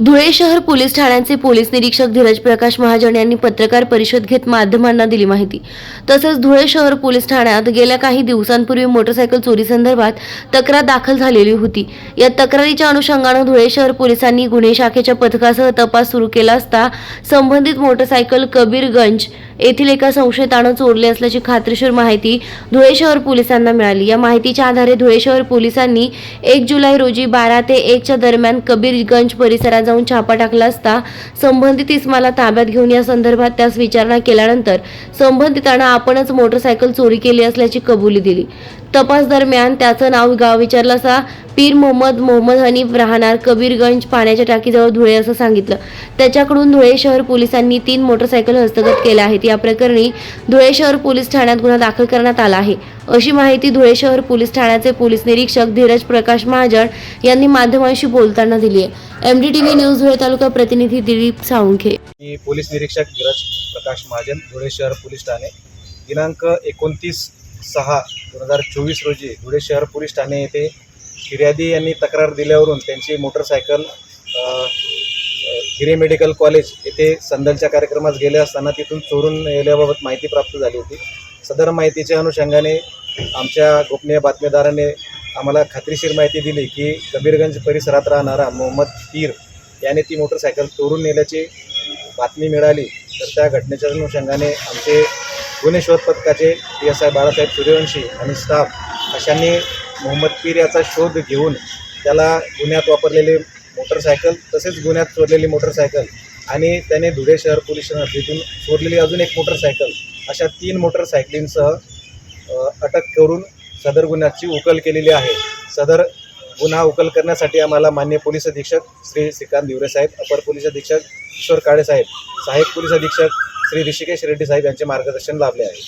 धुळे शहर पोलीस ठाण्याचे पोलीस निरीक्षक धीरज प्रकाश महाजन यांनी पत्रकार परिषद घेत माध्यमांना दिली माहिती. तसंच धुळे शहर पोलीस ठाण्यात गेल्या काही दिवसांपूर्वी मोटरसायकल चोरी संदर्भात तक्रार दाखल झालेली होती. या तक्रारीच्या अनुषंगानं धुळे शहर पोलिसांनी गुन्हे शाखेच्या पथकासह तपास सुरू केला असता संबंधित मोटरसायकल कबीरगंज येथील एका संशयितानं चोरली असल्याची खात्रीशीर माहिती धुळे शहर पोलिसांना मिळाली. या माहितीच्या आधारे धुळे शहर पोलिसांनी एक जुलै रोजी बारा ते एकच्या दरम्यान कबीरगंज परिसरात जाऊन छापा टाकला असता संबंधित इस्माला ताब्यात घेऊन या संदर्भात त्यास विचारणा केल्यानंतर संबंधितानं आपणच मोटरसायकल चोरी केली असल्याची कबुली दिली. तपास दरम्यान त्याचं नाव गाव विचारलं असता पीर मोहम्मद मोहम्मद हनीफ राहणार कबीरगंज पाण्याच्या टाकीजवळ धुळे असं सांगितलं. त्याच्याकडून धुळे शहर पोलिसांनी तीन मोटरसायकल हस्तगत केल्या आहेत. या प्रकरणी धुळे शहर पोलीस ठाण्यात गुन्हा दाखल करण्यात आला आहे. अशी माहिती धुळे शहर पोलीस ठाण्याचे पोलीस निरीक्षक धीरज प्रकाश महाजन यांनी माध्यमांशी बोलताना दिली आहे. M D T V news Dhule तालुका प्रतिनिधी दिलीप साळुंखे. पोलीस निरीक्षक धीरज प्रकाश महाजन धुळे शहर पोलीस ठाणे दिनांक एकोणतीस सहा दोन हजार चोवीस रोजी धुळे शहर पोलीस ठाणे येथे फिर्यादी यांनी तक्रार दिल्यावरून त्यांची मोटरसायकल हिरे मेडिकल कॉलेज येथे संदलच्या कार्यक्रमात गेले असताना तिथून चोरून नेल्याबाबत माहिती प्राप्त झाली होती. सदर माहितीच्या अनुषंगाने आमच्या गोपनीय बातमीदाराने आम्हाला खात्रीशीर माहिती दिली की कबीरगंज परिसरात राहणारा मोहम्मद पीर याने ती मोटरसायकल चोरून नेल्याची बातमी मिळाली. तर त्या घटनेच्या अनुषंगाने आमचे गुन्हे शोध पथकाचे P S I Balasaheb Suryavanshi आणि स्टाफ अशांनी मोहम्मद पीर याचा शोध घेऊन त्याला गुन्ह्यात वापरलेले मोटरसायकल तसेच गुन्ह्यात चोरलेली मोटरसायकल आणि त्याने धुळे शहर पोलीस हद्दीतून चोरलेली अजून एक मोटरसायकल अशा तीन मोटरसायकलींसह अटक करून सदर गुन्ह्याची उकल केलेली आहे. सदर गुन्हा उकल करण्यासाठी आम्हाला मान्य पोलीस अधीक्षक श्री श्रीकांत दिवरे साहेब अपर पोलीस अधीक्षक किशोर काळे साहेब सहाय्यक पोलीस अधीक्षक श्री ऋषिकेश रेड्डी साहेब यांचे मार्गदर्शन लाभले आहे.